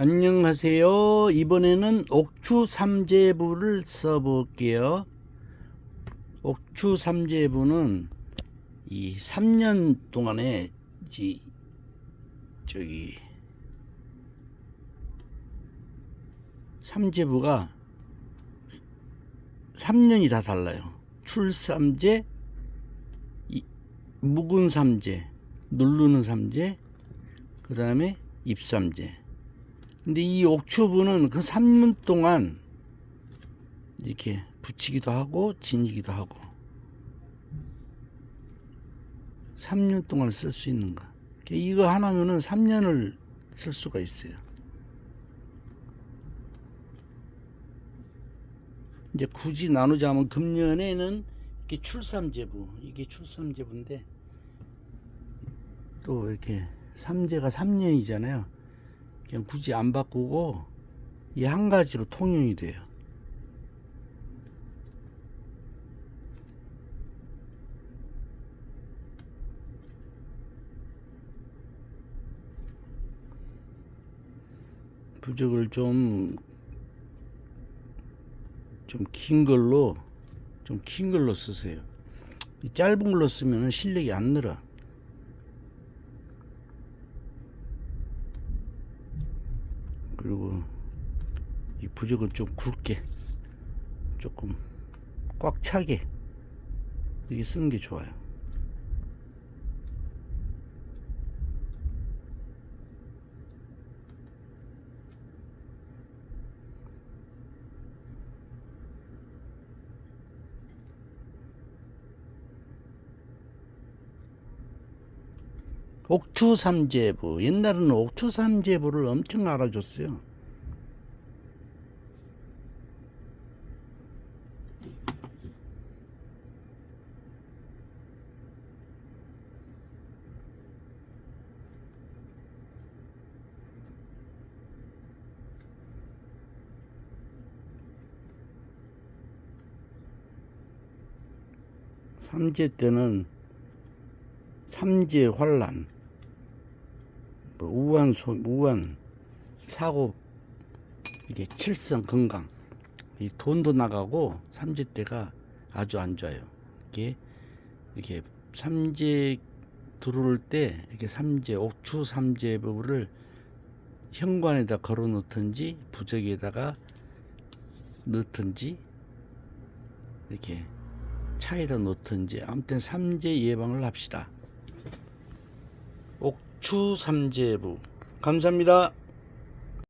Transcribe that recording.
안녕하세요. 이번에는 옥추 삼재부를 써볼게요. 옥추 삼재부는 이 3년 동안에 이 저기 삼재부가 3년이 다 달라요. 출삼재, 이- 묵은 삼재, 누르는 삼재, 그 다음에 입삼재. 근데 이 옥추부는 그 3년 동안 이렇게 붙이기도 하고 지니기도 하고 3년 동안 쓸 수 있는 거. 그러니까 이거 하나면은 3년을 쓸 수가 있어요. 이제 굳이 나누자면 금년에는 이게 출삼제부, 이게 출삼제부인데 또 이렇게 삼재가 3년이잖아요. 그냥 굳이 안 바꾸고 이 한 가지로 통용이 돼요. 부적을 좀 좀 긴 걸로 좀 긴 걸로 쓰세요. 이 짧은 걸로 쓰면 실력이 안 늘어. 그리고 이 부적은 좀 굵게 조금 꽉 차게 이렇게 쓰는 게 좋아요. 옥추 삼재부 옛날에는 옥추 삼재부를 엄청 알아줬어요. 삼재 때는 삼재 환란, 뭐 우한 소, 우한 사고 이게 칠성 건강 이 돈도 나가고 삼재 때가 아주 안 좋아요. 이게 이렇게 삼재 들어올 때 이렇게 삼재 옥추 삼재부를 현관에다 걸어 놓든지 부적에다가 넣든지 이렇게 차에다 놓든지 아무튼 삼재 예방을 합시다. 옥추 삼재부 감사합니다.